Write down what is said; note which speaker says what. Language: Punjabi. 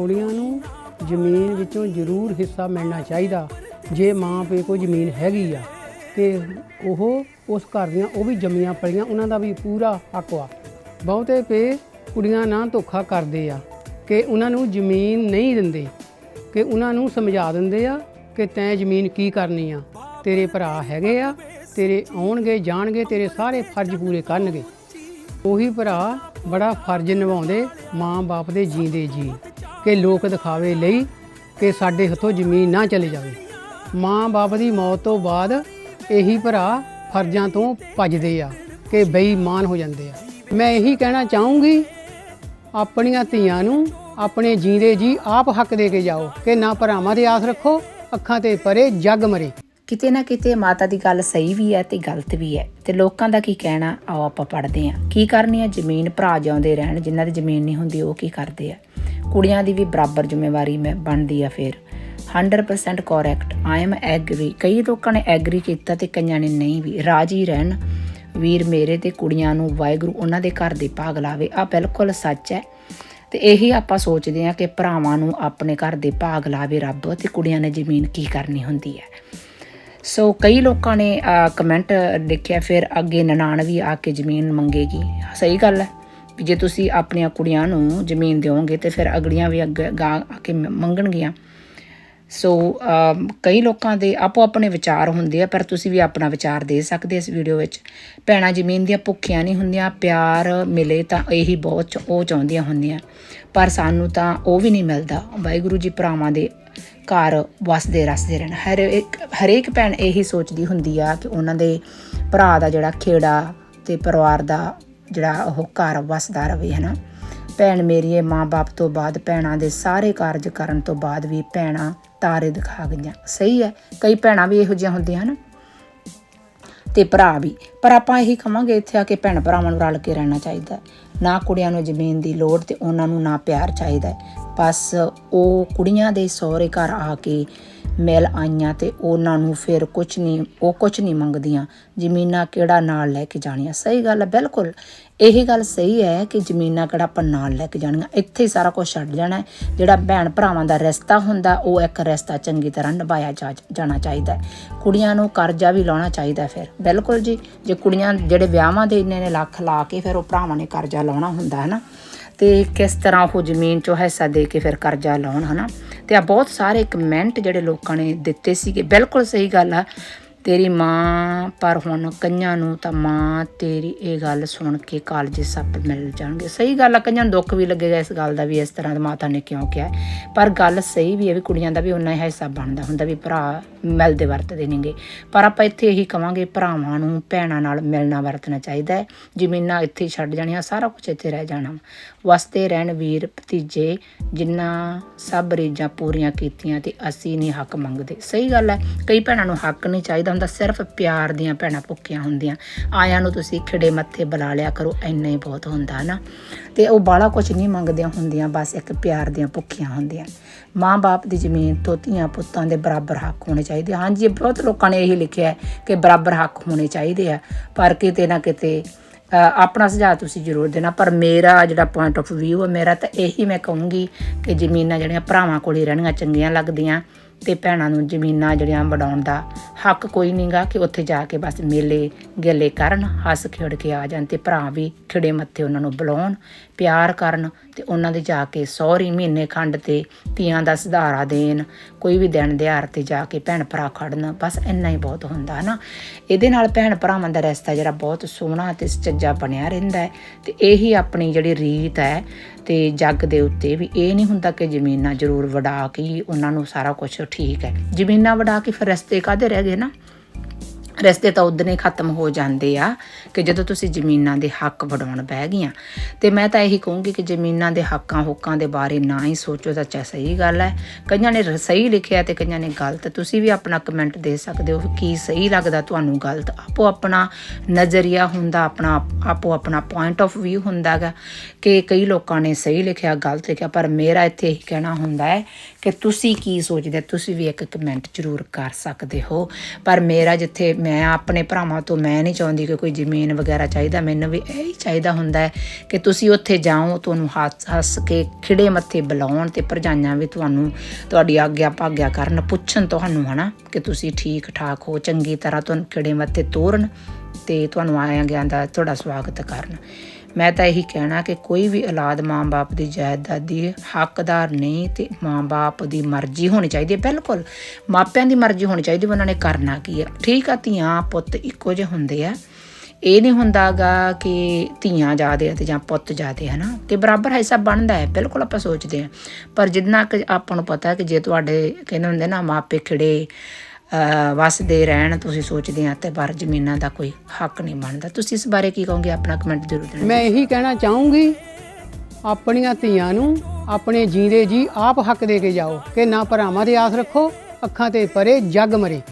Speaker 1: ਕੁੜੀਆਂ ਨੂੰ ਜ਼ਮੀਨ ਵਿੱਚੋਂ ਜ਼ਰੂਰ ਹਿੱਸਾ ਮਿਲਣਾ ਚਾਹੀਦਾ। ਜੇ ਮਾਂ ਪਿਓ ਕੋਲ ਜ਼ਮੀਨ ਹੈਗੀ ਆ ਕਿ ਉਹ ਉਸ ਘਰ ਦੀਆਂ ਉਹ ਵੀ ਜੰਮੀਆਂ ਪਲੀਆਂ ਉਹਨਾਂ ਦਾ ਵੀ ਪੂਰਾ ਹੱਕ ਆ। ਬਹੁਤੇ ਪੇ ਕੁੜੀਆਂ ਨਾਲ ਧੋਖਾ ਕਰਦੇ ਆ ਕਿ ਉਹਨਾਂ ਨੂੰ ਜ਼ਮੀਨ ਨਹੀਂ ਦਿੰਦੇ, ਕਿ ਉਹਨਾਂ ਨੂੰ ਸਮਝਾ ਦਿੰਦੇ ਆ ਕਿ ਤੈਂ ਜ਼ਮੀਨ ਕੀ ਕਰਨੀ ਆ? ਤੇਰੇ ਭਰਾ ਹੈਗੇ ਆ, ਤੇਰੇ ਆਉਣਗੇ, ਜਾਣਗੇ, ਤੇਰੇ ਸਾਰੇ ਫਰਜ਼ ਪੂਰੇ ਕਰਨਗੇ। ਉਹੀ ਭਰਾ ਬੜਾ ਫਰਜ਼ ਨਿਭਾਉਂਦੇ ਮਾਂ-ਬਾਪ ਦੇ ਜੀਂਦੇ ਜੀ। ਕਿ ਲੋਕ ਦਿਖਾਵੇ ਲਈ ਕਿ ਸਾਡੇ ਹੱਥੋਂ ਜ਼ਮੀਨ ਨਾ ਚਲੇ ਜਾਵੇ। ਮਾਂ-ਬਾਪ ਦੀ ਮੌਤ ਤੋਂ ਬਾਅਦ ਇਹੀ ਭਰਾ ਫਰਜ਼ਾਂ ਤੋਂ ਭੱਜਦੇ ਆ ਕਿ ਬੇਈਮਾਨ ਹੋ ਜਾਂਦੇ ਆ। ਮੈਂ ਇਹੀ ਕਹਿਣਾ ਚਾਹੂੰਗੀ, ਆਪਣੀਆਂ ਧੀਆਂ ਨੂੰ ਆਪਣੇ ਜੀਂਦੇ ਜੀ ਆਪ ਹੱਕ ਦੇ ਕੇ ਜਾਓ ਕਿ ਨਾ ਭਰਾਵਾਂ ਤੇ ਆਸ ਰੱਖੋ, ਅੱਖਾਂ ਤੇ ਪਰੇ ਜੱਗ ਮਰੇ।
Speaker 2: ਕਿਤੇ ਨਾ ਕਿਤੇ ਮਾਤਾ ਦੀ ਗੱਲ ਸਹੀ ਵੀ ਹੈ ਤੇ ਗਲਤ ਵੀ ਹੈ। ਤੇ ਲੋਕਾਂ ਦਾ ਕੀ ਕਹਿਣਾ? ਆਓ ਆਪਾਂ ਪੜ੍ਹਦੇ ਹਾਂ। ਕੀ ਕਰਨੀ ਹੈ ਜ਼ਮੀਨ ਭਰਾ ਜਾਉਂਦੇ ਰਹਿਣ, ਜਿਨ੍ਹਾਂ ਦੀ ਜ਼ਮੀਨ ਨਹੀਂ ਹੁੰਦੀ ਉਹ ਕੀ ਕਰਦੇ ਆ? ਕੁੜੀਆਂ ਦੀ ਵੀ ਬਰਾਬਰ ਜ਼ਿੰਮੇਵਾਰੀ ਮੈਂ ਬਣਦੀ ਆ ਫਿਰ। 100% ਕਰੈਕਟ ਆਈ ਐਮ ਐਗਰੀ ਕਈ ਲੋਕਾਂ ਨੇ ਐਗਰੀ ਕੀਤਾ ਤੇ ਕਈਆਂ ਨੇ ਨਹੀਂ ਵੀ। ਰਾਜੀ ਰਹਿਣ। ਵੀਰ ਮੇਰੇ ਤੇ ਕੁੜੀਆਂ ਨੂੰ ਵਾਹਿਗੁਰੂ ਉਹਨਾਂ ਦੇ ਘਰ ਦੇ ਭਾਗ ਲਾਵੇ। ਆ ਬਿਲਕੁਲ ਸੱਚ ਹੈ। ਤੇ ਇਹੀ ਆਪਾਂ ਸੋਚਦੇ ਹਾਂ ਕਿ ਭਰਾਵਾਂ ਨੂੰ ਆਪਣੇ ਘਰ ਦੇ ਭਾਗ ਲਾਵੇ ਰੱਬ ਤੇ ਕੁੜੀਆਂ ਨੇ ਜ਼ਮੀਨ ਕੀ ਕਰਨੀ ਹੁੰਦੀ ਹੈ। ਸੋ ਕਈ ਲੋਕਾਂ ਨੇ ਕਮੈਂਟ ਲਿਖਿਆ, ਫਿਰ ਅੱਗੇ ਨਨਾਣ ਵੀ ਆ ਕੇ ਜ਼ਮੀਨ ਮੰਗੇਗੀ। ਸਹੀ ਗੱਲ ਹੈ। ਵੀ ਜੇ ਤੁਸੀਂ ਆਪਣੀਆਂ ਕੁੜੀਆਂ ਨੂੰ ਜ਼ਮੀਨ ਦਿਓਗੇ ਤੇ ਫਿਰ ਅਗਲੀਆਂ ਵੀ ਅੱਗੇ ਗਾ ਆ ਕੇ ਮ- ਮੰਗਣਗੀਆਂ। ਸੋ ਕਈ ਲੋਕਾਂ ਦੇ ਆਪੋ ਆਪਣੇ ਵਿਚਾਰ ਹੁੰਦੇ ਆ, ਪਰ ਤੁਸੀਂ ਵੀ ਆਪਣਾ ਵਿਚਾਰ ਦੇ ਸਕਦੇ ਇਸ ਵੀਡੀਓ ਵਿੱਚ। ਭੈਣਾਂ ਜ਼ਮੀਨ ਦੀਆਂ ਭੁੱਖੀਆਂ ਨਹੀਂ ਹੁੰਦੀਆਂ, ਪਿਆਰ ਮਿਲੇ ਤਾਂ ਇਹੀ ਬਹੁਤ ਉਹ ਚਾਹੁੰਦੀਆਂ ਹੁੰਦੀਆਂ। ਪਰ ਸਾਨੂੰ ਤਾਂ ਉਹ ਵੀ ਨਹੀਂ ਮਿਲਦਾ। ਵਾਹਿਗੁਰੂ ਜੀ ਭਰਾਵਾਂ ਦੇ ਘਰ ਵਸਦੇ ਰਸਦੇ ਰਹਿਣ। ਹਰ ਇੱਕ ਹਰੇਕ ਭੈਣ ਇਹੀ ਸੋਚਦੀ ਹੁੰਦੀ ਆ ਕਿ ਉਹਨਾਂ ਦੇ ਭਰਾ ਦਾ ਜਿਹੜਾ ਖੇੜਾ ਤੇ ਪਰਿਵਾਰ ਦਾ ਜਿਹੜਾ ਉਹ ਘਰ ਵਸਦਾ ਰਵੇ, ਹਨਾ? ਭੈਣ ਮੇਰੀ ਇਹ ਮਾਂ-ਬਾਪ ਤੋਂ ਬਾਅਦ ਭੈਣਾਂ ਦੇ ਸਾਰੇ ਕਾਰਜ ਕਰਨ ਤੋਂ ਬਾਅਦ ਵੀ ਭੈਣਾਂ ਤਾਰੇ ਦਿਖਾ ਗਈਆਂ। ਸਹੀ ਹੈ, ਕਈ ਭੈਣਾਂ ਵੀ ਇਹੋ ਜਿਹੀਆਂ ਹੁੰਦੀਆਂ, ਹਨ? ਤੇ ਭਰਾ ਵੀ। ਪਰ ਆਪਾਂ ਇਹੀ ਕਵਾਂਗੇ ਇੱਥੇ ਆ ਕੇ ਭੈਣ ਭਰਾਵਾਂ ਨੂੰ ਰਲ ਕੇ ਰਹਿਣਾ ਚਾਹੀਦਾ ਨਾ ਕੁੜੀਆਂ ਨੂੰ ਜ਼ਮੀਨ ਦੀ ਲੋੜ ਤੇ ਉਹਨਾਂ ਨੂੰ ਨਾ ਪਿਆਰ ਚਾਹੀਦਾ ਬਸ ਉਹ ਕੁੜੀਆਂ ਦੇ ਸਹੁਰੇ ਘਰ ਆ ਕੇ ਮਿਲ ਆਈਆਂ ਤੇ ਉਹਨਾਂ ਨੂੰ ਫਿਰ ਕੁਝ ਨਹੀਂ, ਉਹ ਕੁਝ ਨਹੀਂ ਮੰਗਦੀਆਂ। ਜ਼ਮੀਨਾਂ ਕਿਹੜਾ ਨਾਲ ਲੈ ਕੇ ਜਾਣੀਆਂ? ਸਹੀ ਗੱਲ ਹੈ, ਬਿਲਕੁਲ। ਇਹੀ ਗੱਲ ਸਹੀ ਹੈ ਕਿ ਜ਼ਮੀਨਾਂ ਕਿਹੜਾ ਆਪਾਂ ਨਾਲ ਲੈ ਕੇ ਜਾਣੀਆਂ। ਇੱਥੇ ਹੀ ਸਾਰਾ ਕੁਝ ਛੱਡ ਜਾਣਾ ਜਿਹੜਾ ਭੈਣ ਭਰਾਵਾਂ ਦਾ ਰਿਸ਼ਤਾ ਹੁੰਦਾ, ਉਹ ਇੱਕ ਰਿਸ਼ਤਾ ਚੰਗੀ ਤਰ੍ਹਾਂ ਨਿਭਾਇਆ ਜਾ- ਜਾਣਾ ਚਾਹੀਦਾ ਕੁੜੀਆਂ ਨੂੰ ਕਰਜ਼ਾ ਵੀ ਲਾਉਣਾ ਚਾਹੀਦਾ ਫਿਰ। ਬਿਲਕੁਲ ਜੀ, ਜੇ ਕੁੜੀਆਂ ਜਿਹੜੇ ਵਿਆਹਾਂ ਦੇ ਇੰਨੇ ਨੇ ਲੱਖ ਲਾ ਕੇ ਫਿਰ ਉਹ ਭਰਾਵਾਂ ਨੇ ਕਰਜ਼ਾ ਲਾਉਣਾ ਹੁੰਦਾ ਹੈ ਨਾ ਤੇ ਕਿਸ ਤਰ੍ਹਾਂ ਉਹ ਜ਼ਮੀਨ ਚੋਂ ਹਿੱਸਾ ਦੇ ਕੇ ਫਿਰ ਕਰਜ਼ਾ ਲਾਉਣ, ਹਨਾ? ਤੇ ਆ ਬਹੁਤ ਸਾਰੇ ਕਮੈਂਟ ਜਿਹੜੇ ਲੋਕਾਂ ਨੇ ਦਿੱਤੇ ਸੀਗੇ। ਬਿਲਕੁਲ ਸਹੀ ਗੱਲ ਆ। ਤੇਰੀ ਮਾਂ, ਪਰ ਹੁਣ ਕਈਆਂ ਨੂੰ ਤਾਂ ਮਾਂ ਤੇਰੀ ਇਹ ਗੱਲ ਸੁਣ ਕੇ ਕਾਲਜੇ ਸੱਪ ਮਿਲ ਜਾਣਗੇ। ਸਹੀ ਗੱਲ ਆ, ਕਈਆਂ ਨੂੰ ਦੁੱਖ ਵੀ ਲੱਗੇਗਾ ਇਸ ਗੱਲ ਦਾ ਵੀ, ਇਸ ਤਰ੍ਹਾਂ ਦੀ ਮਾਤਾ ਨੇ ਕਿਉਂ ਕਿਹਾ ਪਰ ਗੱਲ ਸਹੀ ਵੀ ਹੈ ਵੀ ਕੁੜੀਆਂ ਦਾ ਵੀ ਉਨਾ ਹੀ ਹਿੱਸਾ ਬਣਦਾ ਹੁੰਦਾ ਵੀ ਭਰਾ ਮਿਲਦੇ ਵਰਤਦੇ ਨੇਗੇ ਪਰ ਆਪਾਂ ਇੱਥੇ ਇਹੀ ਕਵਾਂਗੇ, ਭਰਾਵਾਂ ਨੂੰ ਭੈਣਾਂ ਨਾਲ ਮਿਲਣਾ ਵਰਤਣਾ ਚਾਹੀਦਾ ਹੈ। ਜ਼ਮੀਨਾਂ ਇੱਥੇ ਛੱਡ ਜਾਣੀਆਂ, ਸਾਰਾ ਕੁਝ ਇੱਥੇ ਰਹਿ ਜਾਣਾ ਵਸਦੇ ਰਹਿਣ ਵੀਰ ਭਤੀਜੇ, ਜਿਨ੍ਹਾਂ ਸਭ ਰੀਜਾਂ ਪੂਰੀਆਂ ਕੀਤੀਆਂ ਤੇ ਅਸੀਂ ਨਹੀਂ ਹੱਕ ਮੰਗਦੇ। ਸਹੀ ਗੱਲ ਹੈ, ਕਈ ਭੈਣਾਂ ਨੂੰ ਹੱਕ ਨਹੀਂ ਚਾਹੀਦਾ ਹੁੰਦਾ ਸਿਰਫ ਪਿਆਰ ਦੀਆਂ ਭੈਣਾਂ ਭੁੱਖੀਆਂ ਹੁੰਦੀਆਂ। ਆਇਆਂ ਨੂੰ ਤੁਸੀਂ ਖਿੜੇ ਮੱਥੇ ਬੁਲਾ ਲਿਆ ਕਰੋ, ਇੰਨਾ ਹੀ ਬਹੁਤ ਹੁੰਦਾ ਨਾ। ਤੇ ਉਹ ਬਾਲਾ ਕੁਝ ਨਹੀਂ ਮੰਗਦੀਆਂ ਹੁੰਦੀਆਂ, ਬਸ ਇੱਕ ਪਿਆਰ ਦੀਆਂ ਭੁੱਖੀਆਂ ਹੁੰਦੀਆਂ। ਮਾਂ-ਬਾਪ ਦੀ ਜ਼ਮੀਨ ਤੋਂ ਧੀਆਂ ਪੁੱਤਾਂ ਦੇ ਬਰਾਬਰ ਹੱਕ ਹੋਣੇ ਚਾਹੀਦੇ। ਹਾਂਜੀ, ਬਹੁਤ ਲੋਕਾਂ ਨੇ ਇਹੀ ਲਿਖਿਆ ਕਿ ਬਰਾਬਰ ਹੱਕ ਹੋਣੇ ਚਾਹੀਦੇ ਆ। ਪਰ ਕਿਤੇ ਨਾ ਕਿਤੇ ਆਪਣਾ ਸੁਝਾਅ ਤੁਸੀਂ ਜ਼ਰੂਰ ਦੇਣਾ। ਪਰ ਮੇਰਾ ਜਿਹੜਾ ਪੁਆਇੰਟ ਆਫ View ਹੈ ਮੇਰਾ ਤਾਂ ਇਹੀ ਮੈਂ ਕਹੂੰਗੀ ਕਿ ਜ਼ਮੀਨਾਂ ਜਿਹੜੀਆਂ ਭਰਾਵਾਂ ਕੋਲ ਹੀ ਰਹਿਣੀਆਂ, ਚੰਗੀਆਂ ਲੱਗਦੀਆਂ। ਤੇ ਭੈਣਾਂ ਨੂੰ ਜ਼ਮੀਨਾਂ ਜਿਹੜੀਆਂ ਵਡਾਉਣ ਦਾ ਹੱਕ ਕੋਈ ਨਹੀਂਗਾ ਕਿ ਉੱਥੇ ਜਾ ਕੇ ਬਸ ਮੇਲੇ ਗੇਲੇ ਕਰਨ, ਹੱਸ ਖੇਡ ਕੇ ਆ ਜਾਣ ਤੇ ਭਰਾ ਵੀ ਖਿੜੇ ਮੱਥੇ ਉਹਨਾਂ ਨੂੰ ਬੁਲਾਉਣ, ਪਿਆਰ ਕਰਨ ਤੇ ਉਹਨਾਂ ਦੇ ਜਾ ਕੇ ਸਹੁਰੀ ਮਹੀਨੇ ਖੰਡ ਤੇ ਧੀਆਂ ਦਾ ਸੁਧਾਰਾ ਦੇਣ, ਕੋਈ ਵੀ ਦਿਨ ਦਿਹਾੜ ਤੇ ਜਾ ਕੇ ਭੈਣ ਭਰਾ ਖੜਨ, ਬਸ ਇੰਨਾ ਹੀ ਬਹੁਤ ਹੁੰਦਾ ਹੈ ਨਾ। ਇਹਦੇ ਨਾਲ ਭੈਣ ਭਰਾਵਾਂ ਦਾ ਰਿਸ਼ਤਾ ਜਿਹੜਾ ਬਹੁਤ ਸੋਹਣਾ ਤੇ ਸੁਚੱਜਾ ਬਣਿਆ ਰਹਿੰਦਾ ਹੈ ਤੇ ਇਹੀ ਆਪਣੀ ਜਿਹੜੀ ਰੀਤ ਹੈ ਤੇ ਜੱਗ ਦੇ ਉੱਤੇ ਵੀ ਇਹ ਨਹੀਂ ਹੁੰਦਾ ਕਿ ਜ਼ਮੀਨਾਂ ਜ਼ਰੂਰ ਵਡਾ ਕੇ ਉਹਨਾਂ ਨੂੰ ਸਾਰਾ ਕੁਝ ਠੀਕ ਹੈ। ਜ਼ਮੀਨਾਂ ਵਡਾ ਕੇ ਫਿਰ ਰਸਤੇ ਕਾਦੇ ਰਹਿ ਗਏ ਨਾ? ਰਸਤੇ ਤਾਂ ਉਦਨੇ ਖਤਮ ਹੋ ਜਾਂਦੇ ਆ ਕਿ ਜਦੋਂ ਤੁਸੀਂ ਜ਼ਮੀਨਾਂ ਦੇ ਹੱਕ ਵਡਾਉਣ ਬਹਿ ਗਈਆਂ। ਤੇ ਮੈਂ ਤਾਂ ਇਹੀ ਕਹੂੰਗੀ ਕਿ ਜ਼ਮੀਨਾਂ ਦੇ ਹੱਕਾਂ ਹੁੱਕਾਂ ਦੇ ਬਾਰੇ ਨਾ ਹੀ ਸੋਚੋ ਤਾਂ ਚਾ ਸਹੀ ਗੱਲ ਹੈ। ਕਈਆਂ ਨੇ ਰ- ਸਹੀ ਲਿਖਿਆ ਤੇ ਕਈਆਂ ਨੇ ਗਲਤ। ਤੁਸੀਂ ਵੀ ਆਪਣਾ ਕਮੈਂਟ ਦੇ ਸਕਦੇ ਹੋ ਕੀ ਸਹੀ ਲੱਗਦਾ ਤੁਹਾਨੂੰ ਗਲਤ। ਆਪੋ ਆਪਣਾ ਨਜ਼ਰੀਆ ਹੁੰਦਾ, ਆਪਣਾ ਆਪੋ ਆਪਣਾ ਪੁਆਇੰਟ ਆਫ View ਹੁੰਦਾਗਾ ਕਿ ਕਈ ਲੋਕਾਂ ਨੇ ਸਹੀ ਲਿਖਿਆ, ਗਲਤ ਲਿਖਿਆ, ਪਰ ਮੇਰਾ ਇੱਥੇ ਇਹੀ ਕਹਿਣਾ ਹੁੰਦਾ ਹੈ ਕਿ ਤੁਸੀਂ ਕੀ ਸੋਚਦੇ ਤੁਸੀਂ ਵੀ ਇੱਕ ਕਮੈਂਟ ਜ਼ਰੂਰ ਕਰ ਸਕਦੇ ਹੋ। ਪਰ ਮੇਰਾ ਜਿੱਥੇ ਮੈਂ ਆਪਣੇ ਭਰਾਵਾਂ ਤੋਂ ਮੈਂ ਨਹੀਂ ਚਾਹੁੰਦੀ ਕਿ ਕੋਈ ਜ਼ਮੀਨ ਵਗੈਰਾ ਚਾਹੀਦਾ। ਮੈਨੂੰ ਵੀ ਇਹ ਹੀ ਚਾਹੀਦਾ ਹੁੰਦਾ ਹੈ ਕਿ ਤੁਸੀਂ ਉੱਥੇ ਜਾਓ, ਤੁਹਾਨੂੰ ਹੱਸ ਹੱਸ ਕੇ ਖਿੜੇ ਮੱਥੇ ਬੁਲਾਉਣ ਤੇ ਭਰਜਾਈਆਂ ਵੀ ਤੁਹਾਨੂੰ ਤੁਹਾਡੀ ਆਗਿਆ ਭਾਗਿਆ ਕਰਨ, ਪੁੱਛਣ ਤੁਹਾਨੂੰ, ਹਨਾ, ਕਿ ਤੁਸੀਂ ਠੀਕ ਠਾਕ ਹੋ, ਚੰਗੀ ਤਰ੍ਹਾਂ ਤੁਹਾਨੂੰ ਖਿੜੇ ਮੱਥੇ ਤੋਰਨ ਤੇ ਤੁਹਾਨੂੰ ਆਇਆ ਗਿਆ ਦਾ ਤੁਹਾਡਾ ਸਵਾਗਤ ਕਰਨ। ਮੈਂ ਤਾਂ ਇਹੀ ਕਹਿਣਾ ਕਿ ਕੋਈ ਵੀ ਔਲਾਦ ਮਾਂ-ਬਾਪ ਦੀ ਜਾਇਦਾਦ ਦੀ ਹੱਕਦਾਰ ਨਹੀਂ ਤੇ ਮਾਂ-ਬਾਪ ਦੀ ਮਰਜ਼ੀ ਹੋਣੀ ਚਾਹੀਦੀ ਹੈ, ਬਿਲਕੁਲ। ਮਾਪਿਆਂ ਦੀ ਮਰਜ਼ੀ ਹੋਣੀ ਚਾਹੀਦੀ ਵੀ ਉਹਨਾਂ ਨੇ ਕਰਨਾ ਕੀ ਹੈ। ਠੀਕ ਆ, ਧੀਆਂ ਪੁੱਤ ਇੱਕੋ ਜਿਹੇ ਹੁੰਦੇ ਆ। ਇਹ ਨਹੀਂ ਹੁੰਦਾਗਾ ਕਿ ਧੀਆਂ ਜਾਦੇ ਆ ਤੇ ਜਾਂ ਪੁੱਤ ਜ਼ਿਆਦੇ ਹਨਾ? ਤੇ ਬਰਾਬਰ ਹਿੱਸਾ ਬਣਦਾ ਹੈ, ਬਿਲਕੁਲ ਆਪਾਂ ਸੋਚਦੇ ਆ। ਪਰ ਜਿੰਨਾ ਕਿ ਆਪਾਂ ਨੂੰ ਪਤਾ ਕਿ ਜੇ ਤੁਹਾਡੇ ਕਹਿੰਦੇ ਹੁੰਦੇ ਨਾ, ਮਾਪੇ ਖਿੜੇ ਵਸਦੇ ਰਹਿਣ, ਤੁਸੀਂ ਸੋਚਦੇ ਆ ਤੇ ਪਰ ਜ਼ਮੀਨਾਂ ਦਾ ਕੋਈ ਹੱਕ ਨਹੀਂ ਬਣਦਾ। ਤੁਸੀਂ ਇਸ ਬਾਰੇ ਕੀ ਕਹੋਗੇ? ਆਪਣਾ ਕਮੈਂਟ ਜ਼ਰੂਰ ਦੇਣਾ।
Speaker 1: ਮੈਂ ਇਹੀ ਕਹਿਣਾ ਚਾਹੂੰਗੀ, ਆਪਣੀਆਂ ਧੀਆਂ ਨੂੰ ਆਪਣੇ ਜੀਂਦੇ ਜੀ ਆਪ ਹੱਕ ਦੇ ਕੇ ਜਾਓ, ਕਿ ਨਾ ਭਰਾਵਾਂ ਦੇ ਆਸ ਰੱਖੋ, ਅੱਖਾਂ ਤੇ ਪਰੇ ਜੱਗ ਮਰੇ।